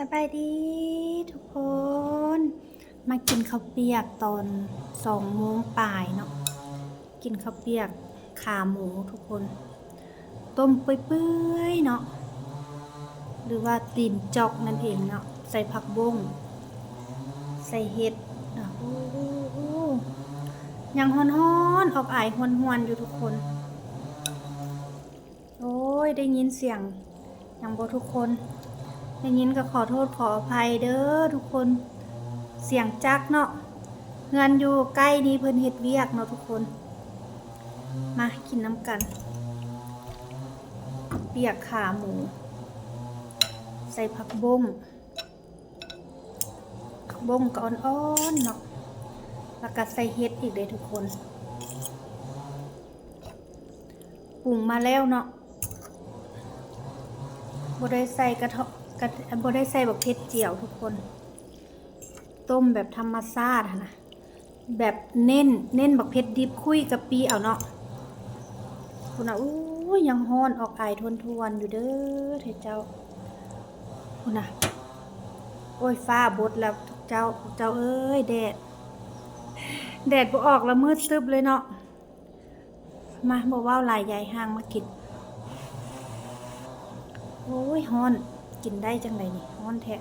สบายดีทุกคน มากินข้าวเปียกตอนสองโมงป่ายเนาะกินข้าวเปียกขาหมูทุกคน ต้มเปื่อยๆเนาะหรือว่าตีนจอกนั่นเองเนาะใส่ผักบุ้งใส่เห็ดอะอ้โหยังฮ้อนๆออกอายหวนๆอยู่ทุกคน โอ้ยได้ยินเสียงยังบ่ทุกคน ได้ยินก็ขอโทษขออภัยเด้อทุกคนเสียงจักเนาะเงินอยู่ใกล้นี้เพิ่นเฮ็ดเวียกเนาะทุกคน มากินน้ำกัน เปียกขาหมู ใส่ผักบงผักบงก็อ่อนๆเนาะแล้วก็ใส่เฮ็ดอีกเลยทุกคนปรุงมาแล้วเนาะบ่ได้ใส่กระเทาะ กระบ่ได้ใส่แบบเผ็ดเจียวทุกคน ต้มแบบธรรมชาตินะแบบเน้นเน้นบักเผ็ดดิบคุยกับปีเอาเนาะคุณอะอู้ยังฮ้อนออกไอายทวนทวนๆอยู่เด้อเทเจ้าคุณอะโอ้ยฟ้าบดแล้วทุกเจ้าทุกเจ้าเอ้ยแดดแดดบ่ออกแล้วมืดตึบเลยเนาะมาบอกว่าลายยายห้างมากินโอ้ยฮ้อน กินได้จังไดนี่ฮ้อนแท้ก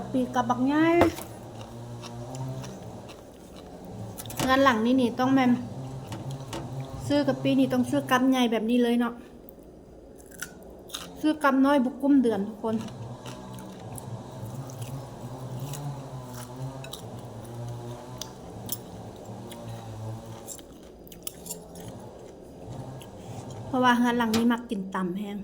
ับปีกับบักง่ายงานหลังนี่นี่ต้องแมนซื้อกับปีนี่ต้องซื้อกำใหญ่แบบนี้เลยเนาะ ซื้อกำน้อยบุกกุ้มเดือนทุกคน เพราะว่าเฮือนหลังนี้มักกินต่ำแห้ง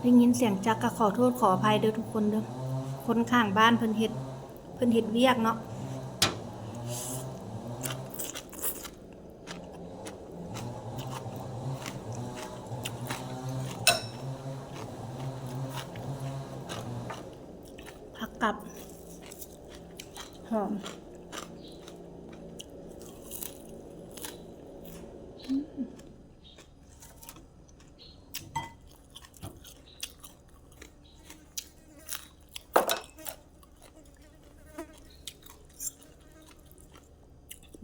ได้ยินเสียงจักก็ขอโทษขออภัยเด้อทุกคนเด้อคนข้างบ้านเพิ่นเฮ็ดเพิ่นเฮ็ดเวียกเนาะผักกับหอม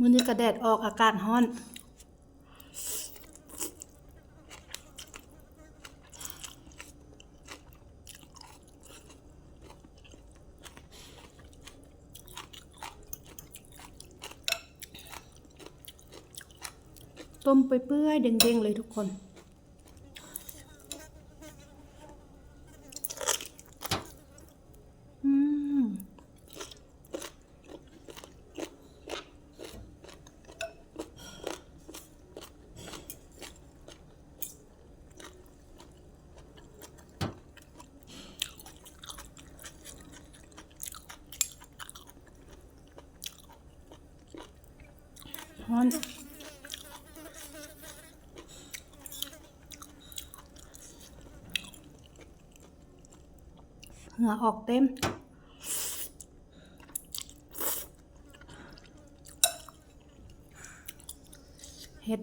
มื้อนี้กระแดดออกอากาศร้อน ต้มไปเปื่อยเด้งๆเลยทุกคน อืม ฮ้อนเหงื่อออกเต็มเห็ด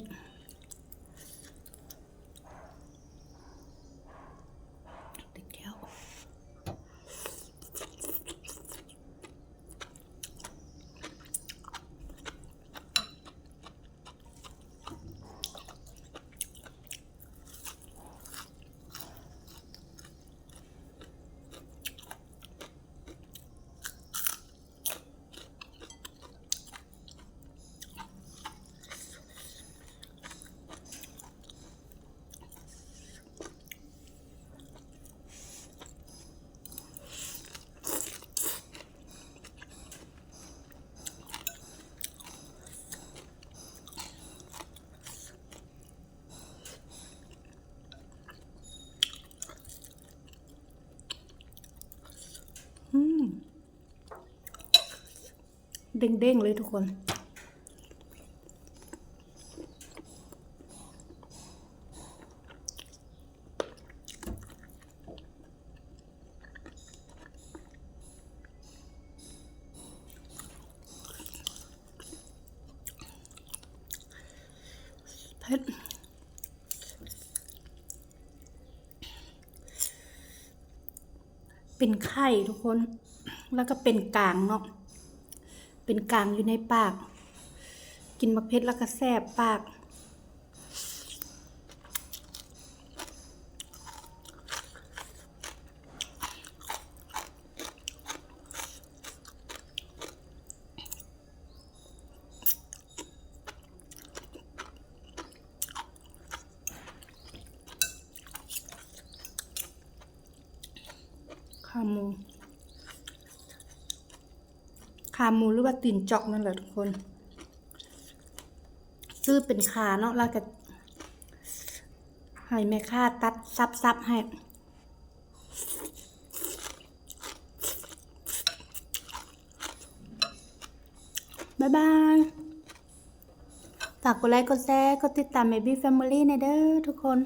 เด้งๆเลยทุกคน เผ็ดเป็นไข่ทุกคน แล้วก็เป็นกลางเนาะ เป็นกลางอยู่ในปาก กินมะเพ็ดแล้วก็แสบปาก ขาหมู ขาหมูหรือว่าตีนจอกนั่นแหละทุกคน ซื้อเป็นขาเนาะแล้วก็ให้แม่ค้าตัดซับซับๆให้บายบายฝากกดไลค์กดแชร์กดติดตาม Baby Family ในเด้อทุกคน